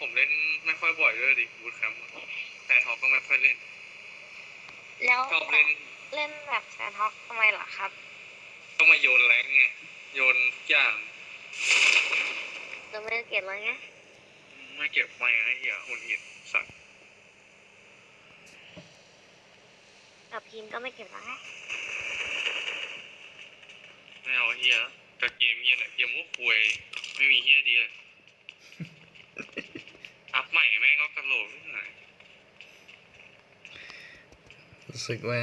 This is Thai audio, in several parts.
ผมเล่นไม่ค่อยบ่อยด้วยดิบูทแคมป์แต่ทอก็ไม่ค่อยเล่น แล้วชอบเล่นเล่นแบบแซนท็อกทำไมล่ะครับ ก็มาโยนแรงไง โยนทุกอย่างเราไม่ได้เก็บเลยไงไม่เก็บไม่ให้เหี้ยหุ่นหินสัตว์กับพิมก็ไม่เก็บแล้วไงไม่เอาเหี้ยแต่เกมเหี้ยแหละเกมมุกควยไม่มีเหี้ยดีเลยอัพใหม่แม่งก็กระ โหลกนิดหน่อยรู้สึกว่า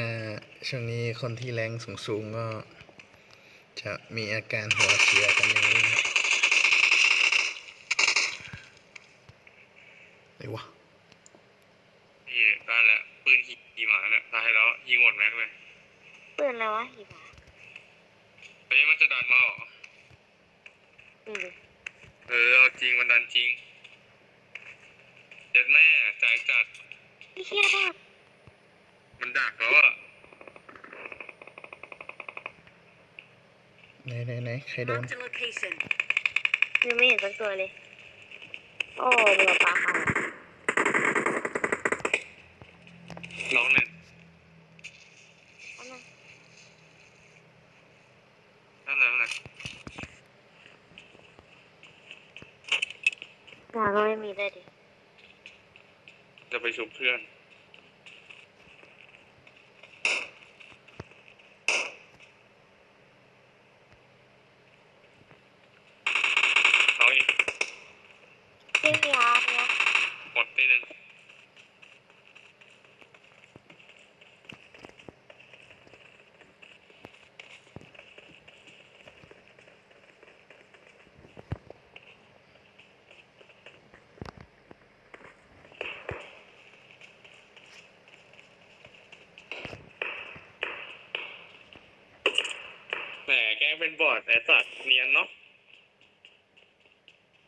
ช่วงนี้คนที่แรงสูงๆก็ จะมีอาการหัวเสียกันอย่างนี้ครับอะไรวะนี่ได้แล้วปืนขี่หมาเนี่ยตายแล้วยิงหมดแม็กเลยปืนอะไรวะหิมะเฮ้ยมันจะดันมาเหรออืมเออเอาจริงมันดันจริง เจ็ดแม่ใจจัดพี่เชี่ยได้มันดักแล้วอะไหนไหนไหนใครโดน Marked a location. ยังไม่เห็นสักตัวเลย โอ้เรือปลาเขาร้องเล่นอันนั้นนั่นแหละนั่นแหละปลาก็ไม่มีได้วยดิ จะไปชุบเพื่อนเอาอีก พี่มีอาร์ตเนี่ย หมดตีหนึ่ง แหมแกล้ งเป็นบอดไอสัตว์เนียนเนาะ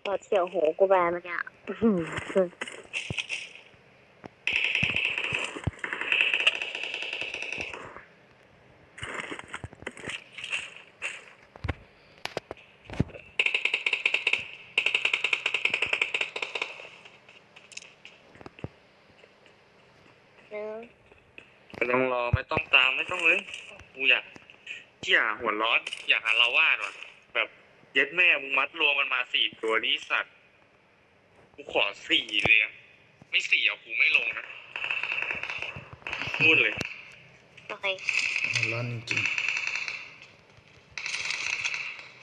ตัวเฉียวหูกูแบนเมื่อกี้อะอื้อหือหนึ่งไม่ต้องรอไม่ต้องตามไม่ต้องเลยกูอยากเที่ยหัวร้อน อยากหาเราวาดว่ะแบบเย็ดแม่มึงมัดรวมกันมาสี่ตัวนี้สัตว์กูขอสี่เลยอะไม่สี่อะกูไม่ลงนะพูดเลยโอเคร้อนจริงๆ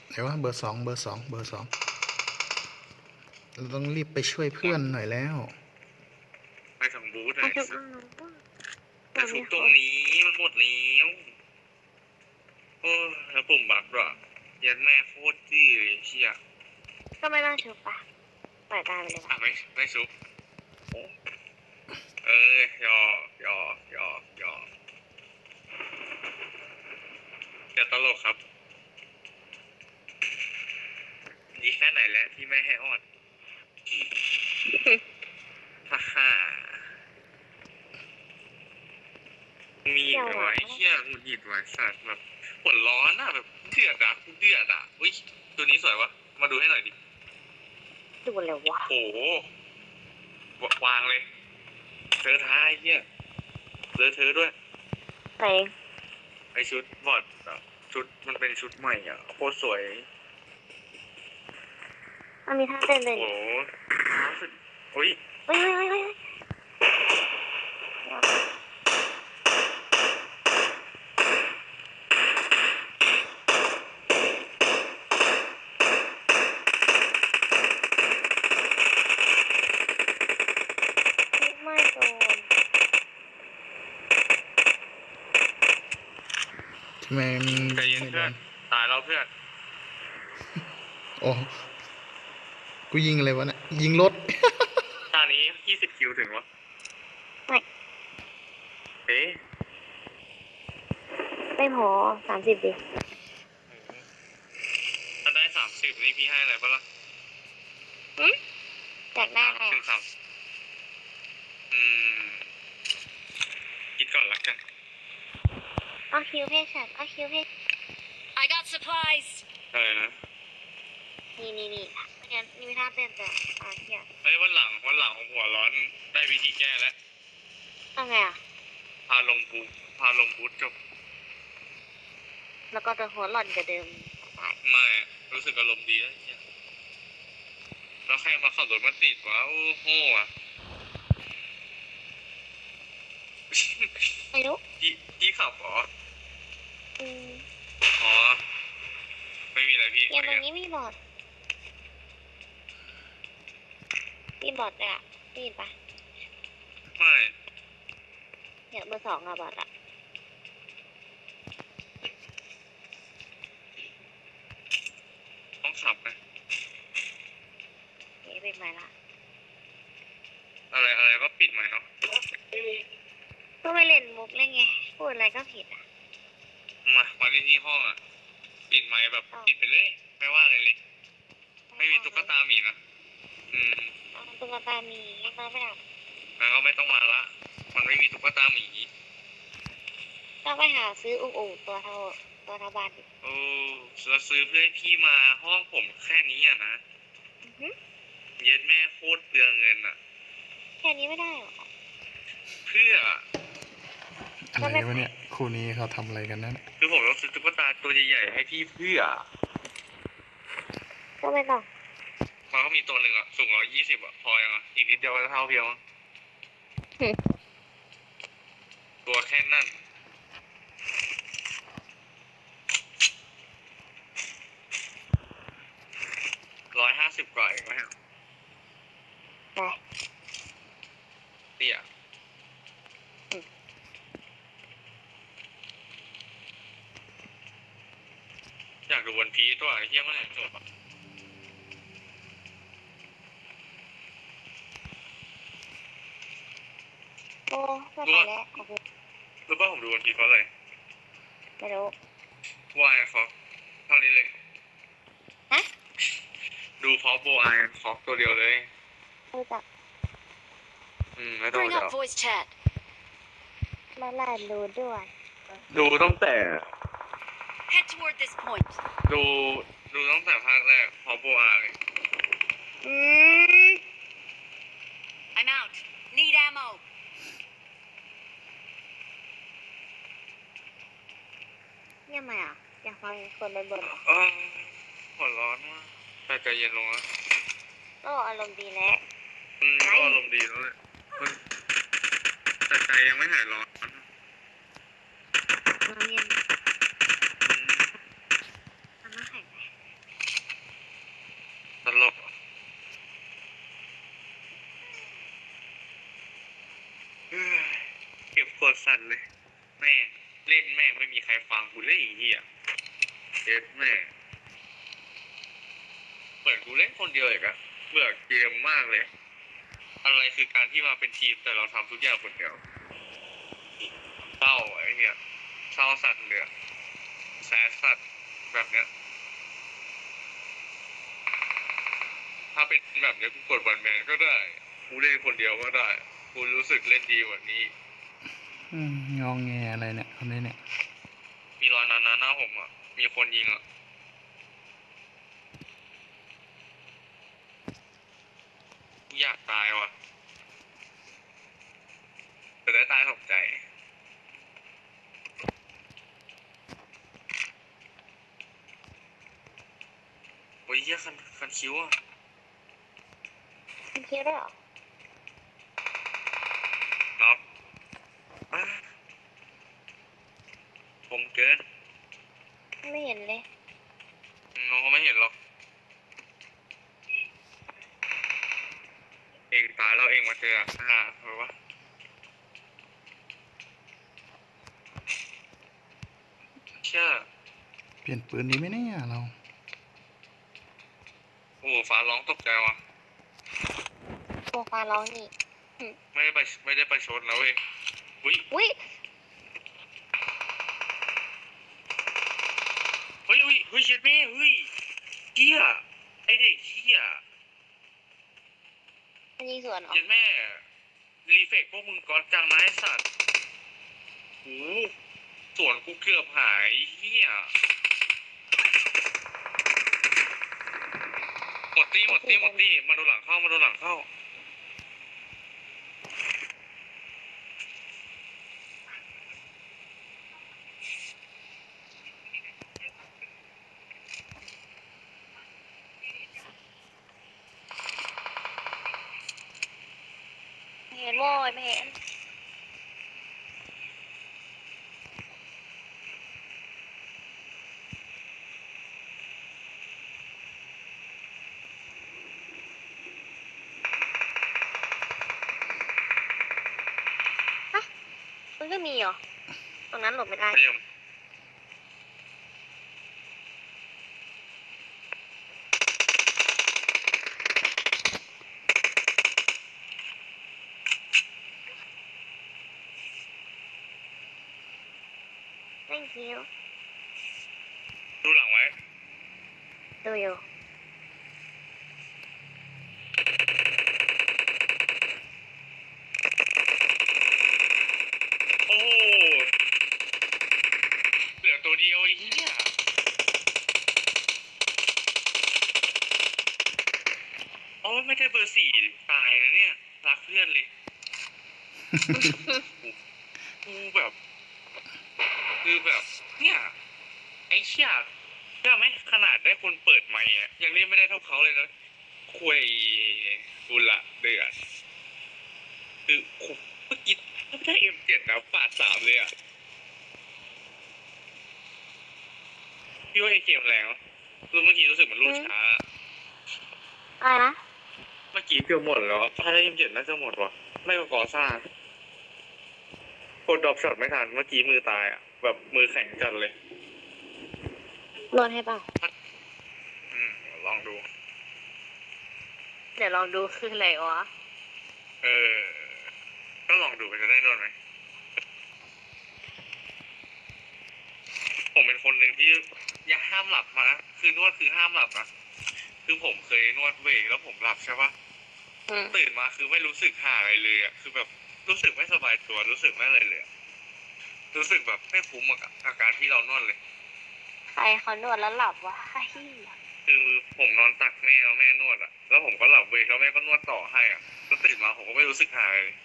ไหนวะเบอร์สองเบอร์สองเบอร์สองเราต้องรีบไปช่วยเพื่อนหน่อยแล้ว ไปถึงบูธเลเอายชุบหนูแต่ชุบตรงนี้มันหมดแล้วโอ้ยแล้วปุ่มบักด้วยเย็ดแม่โคตรจี้เลยเชี่ยก็ไม่ต้องชุบปะปล่อยตายไปเลยอะปะไม่ไม่ชุบโอ้เอ้ยหยอกหยอกหยอกหยอกอย่าตลกครับดีแค่ไหนแล้วที่ไม่ให้อ่อนฮ่าฮ่ามีอีกไหมวะไอ้เชี่ยหงุดหงิดไว้สัตว์แบบ หัวร้อนอะแบบเดือดอะเดือดอะอุ้ยตัวนี้สวยวะมาดูให้หน่อยดิดูเลยวะโอ้โหววางเลย เธอท้ายเนี่ยเลอะเธอด้วยเต็งไอชุดบอดอะชุดมันเป็นชุดใหม่อะโคตรสวยมันมีท่าเต้นด้วยโอ้นี่โหรู้สึกอุ้ยเฮ้ยเฮ้ยเฮ้ยเฮ้ยไม่โดน ทำไมมันใจเย็นไม่โดเพื่อนนตายแล้วเพื่อนโอ้กูยิงอะไรวะเนี่ยยิงรถท่านี้ยี่สิบคิวถึงวะไม่ เอ๊ะไม่พอสามสิบดิถ้าได้สามสิบนี่พี่ให้อะไรปะล่ะอยากได้อะไรถึงอะสามอืมคิดก่อนละกัน เอาคิวเพศฉันเอาคิวเพศ I got supplies. อะไรนะนี่นี่นี่เนี่ยนี่มีท่าเต้นแต่อ่าเฮียเฮ้ยวันหลังวันหลังผมหัวร้อนได้วิธีแก้แล้ว ทำไงอะ พาลงบูพาลงบูธจบแล้วก็จะหัวหล่อนกว่าเดิมตายไม่รู้สึกอารมณ์ดีแล้วเนี่ยแล้วใครมาขับรถมาติดวะโอ้โหอะ ไม่รู้พี่พี่ขับเหรออืมอ๋อ ไม่มีอะไรพี่เกมตรงนี้มีบอร์ดมีบอร์ดเลยอะได้ยินปะไม่เนี่ยเบอร์สองอะบอร์ดอะต้องขับไหมเอ๊ะเป็นไงล่ะ อะไรอะไรก็ปิดไหมค์เนาะ ก็ไม่เล่นมุกเลยไง พูดอะไรก็ผิดอะ มามาที่ที่ห้องอะ ปิดไมค์แบบปิดไปเลย ไม่ว่าอะไรเลย ไม่มีตุ๊กตาหมีนะ อืมเอาตุ๊กตามีมาไม่ดับงั้นก็ไม่ต้องมาละ มันไม่มีตุ๊กตาหมี ต้องไปหาซื้ออุอุตัวเท่าตัวเท่าบ้านดิโอ้เราซื้อเพื่อให้พี่มาห้องผมแค่นี้อะนะ อือหือเย็ดแม่โคตรเปลืองเงินอะ แค่นี้ไม่ได้หรอเพื่อ อะไรวะเนี่ยคู่นี้เขาทำอะไรกันนั่นยคือผมต้องซื้อตุ๊กตาตัวใหญ่ๆให้พี่เพื่อก็ไม่ต้องมันก็มีตัวหนึ่งอะ สูงร้อยยี่สิบอะ พอยังอะ อีกนิดเดียวก็จะเท่าเพียวมั้งตัวแค่นั้นร้อยห้าสิบกว่าเองไหมอะไปเตี้ย อืม อยาก ดูวันพีตัวไอ้เหี้ยเมื่อไหร่จบอะโอ้ไม่ไปแล้วโอ้โหรู้ป่ะผมดูวันพีเพราะอะไรไม่รู้วายฟอกเท่านี้เลยฮะดูเพราะโบไอฟอกตัวเดียวเลยรู้จักอืมไม่ต้อง Bring เดี๋ย up ว voice chat. มาล่าดูด้วยดูตั้งแต่ Head toward this point. ดูดูตั้งแต่ภาคแรกเพราะโบไออืม I'm out. Need ammo. เงียบไหมอะ อยากฟังคนบนบนเหรอเออหัวร้อนมากแต่ใจเย็นลงนะก็อารมณ์ดีแล้ว อืมก็อารมณ์ดีแล้วเลยมันแต่ใจยังไม่หายร้อน น้ำเย็น อืม น้ำน้ำแข็งไหม ตลกอะเอ้ยเก็บกด สั่นเลย แม่งเล่นแม่งไม่มีใครฟังกูเลยไอ้เหี้ยเอ็ดแม่งเหมือนกูเล่นคนเดียวอีกอะเบื่อเกมมากเลย อะไรคือการที่มาเป็นทีมแต่เราทำทุกอย่างคนเดียวเศร้าไอ้เนี่ยเศร้าสัตว์เหลือแสบสัตว์แบบเนี้ยถ้าเป็นแบบเนี้ยกูกดวันแมนก็ได้ กูเล่นคนเดียวก็ได้ กูรู้สึกเล่นดีกว่านี้ งองแงอะไรเนี่ยคนนี้เนี่ย มีรอยนานาหน้าผมอะ มีคนยิงอะ อยากตายว่ะแต่ได้ตายสมใจ โอ้ยเหี้ยคันคันคิ้วอะ คุณคิดด้วยเหรอ น็อกอะผมเกิน ไม่เห็นเลย น้องเขาไม่เห็นหรอก เองตายแล้วเองมาเจออะอ่าหรือวะเชื่อ เปลี่ยนปืนดีไหมเนี่ยเราโอ้โหฟ้าร้องตกใจว่ะโซฟาร้องนี่ไม่ได้ไปไม่ได้ไปชนแล้วเว้ยอุ้ยอุ้ยเฮ้ยเฮ้ยเฮ้ยเช็ดแม่เฮ้ยเหี้ยไอเด็กเหี้ยมันยิงสวนเหรอเช็ดแม่รีเฟกพวกมึงก้อนจังนะไอสัตว์โอ้โหสวนกูเกือบหายเหี้ย มดตี้หมดตี้หมดตี้มาโดนหลังเข้ามาโดนหลังเข้าไม่เห็นโว้ยไม่เห็นฮะมันก็มีเหรอ ตรง นั้นหลบไม่ได้พยายามไม่คิวดูหลังไว้ ดูอยู่ ไม่ได้เบอร์สี่ตายนะเนี่ย รักเพื่อนเลย กูแบบ คือแบบ เนี่ย ไอ้เชี่ยเชื่อไหมขนาดได้คนเปิดไมค์อะยังเล่นไม่ได้เท่าเขาเลยนะคุยกุละเดือดคือคุเมื่อกี้ไม่ได้เอ็มเจ็ดนะปาดสามเลยอะพี่ว่าไอเกมแรงวะรู้เมื่อกี้รู้สึกมันรูดช้า อะไรนะเมื่อกี้เกือบหมดแล้วถ้าได้เอ็มเจ็ดน่าจะหมดวะไม่ก็ก่อสร้างกดดรอปช็อตไม่ทันเมื่อกี้มือตายอะ แบบมือแข็งจัดเลยนวดให้เปล่าอืมลองดู เดี๋ยวลองดูคืออะไรวะ เออ ก็ลองดูมันจะได้นวดไหมผมเป็นคนหนึ่งที่อยากห้ามหลับมานะคือนวดคือห้ามหลับนะคือผมเคยนวดเวย์แล้วผมหลับใช่ปะ อืมตื่นมาคือไม่รู้สึกหาอะไรเลยอะคือแบบรู้สึกไม่สบายตัวรู้สึกไม่อะไรเลยอะรู้สึกแบบไม่คุ้มกับอาการที่เรานวดเลย ใครเขานวดแล้วหลับวะเฮ้ยคือผมนอนตักแม่แล้วแม่นวดอะแล้วผมก็หลับเวย์แล้วแม่ก็นวดต่อให้อะแล้วตื่นมาผมก็ไม่รู้สึกหายเลย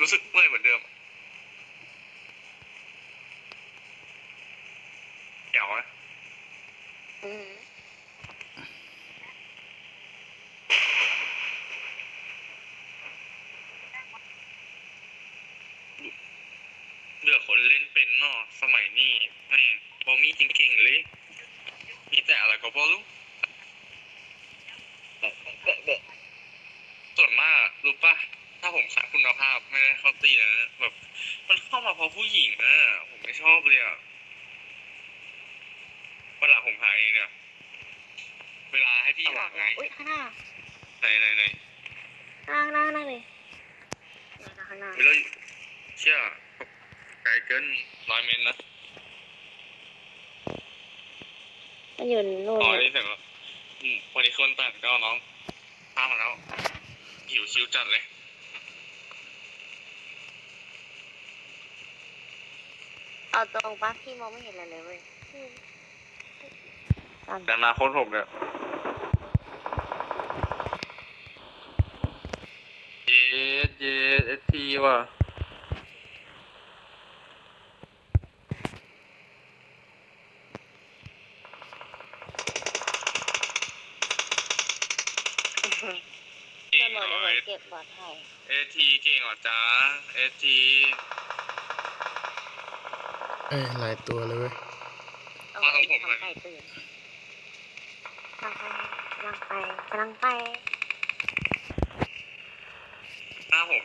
รู้สึกเมื่อยเหมือนเดิมอะเหี่ยวไหม อืม เหลือคนเล่ นเป็นเนาะสมัยนี้แม่งบอมีจริงๆเลยมีแต่อะไรก็บอรู้ส่วนมากรู้ปะถ้าผมขาดคุณภาพไม่ได้เข้าตีนะแบบ มันเข้ามาเพราะผู้หญิงอะผมไม่ชอบเลยอะเวลาผมหายเนี่ยเวลาให้พี่ข้างหหาลังไงอะอุ้ยข้างหน้าไหนไหนไหนข้างหน้าข้างหน้าเลยเนี่ยข้างหน้าเวลาเชื่อ ไกลเกินร้อยเมตรนะมันอยู่นู่นอ๋อน่ะนี่ถึงแล้วอืมวันนี้คนตัดก็น้องข้ามมาแล้ว หิวชิวจัดเลย เอาตรงปะพี่มองไม่เห็นอะไรเลยเว้ยอืมตามแต่อนาคตผมเนี่ยเย็ดเย็ดเอทีว่ะ เก่งตำรเหรวจอเดี๋ยวผมเก็บบอดให้เอทีเก่งเหรอจ๊ะเอทีเอ้ยหลายตัวเลยเว้ยเอาไอ้ของไก่ตื่นกำลังไปกำลังไปหน้าผม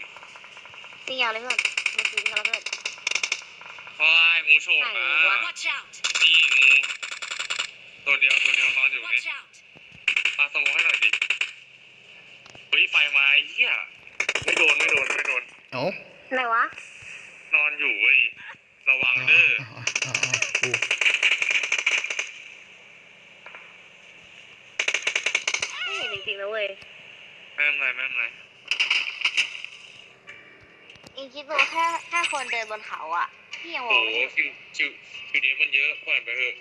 พี่ยาวเลยเพื่อนเมื่อกี้พี่ยาวเลยเพื่อนว้ายงูโฉกไหนนะวะ Watch out! นี่งูตัวเดียวตัวเดียวนอนอยู่นี่ Watch out! ปาสโมให้หน่อยดิเฮ้ยไฟมาไอ้เหี้ยไม่โดนไม่โดนไม่โดน เอ้าไหนวะ นอนอยู่เว้ยระวังเด้อเอาเอาเอากูไม่เห็นจริงๆนะเว้ยไม่เป็นไรไม่เป็นไรเองคิดดูแค่แค่คนเดินบนเขาอะพี่ยังมโอ้องโหไม่เห็นคิวคิวคิวเดียวมันเยอะปล่อยไปเถอะ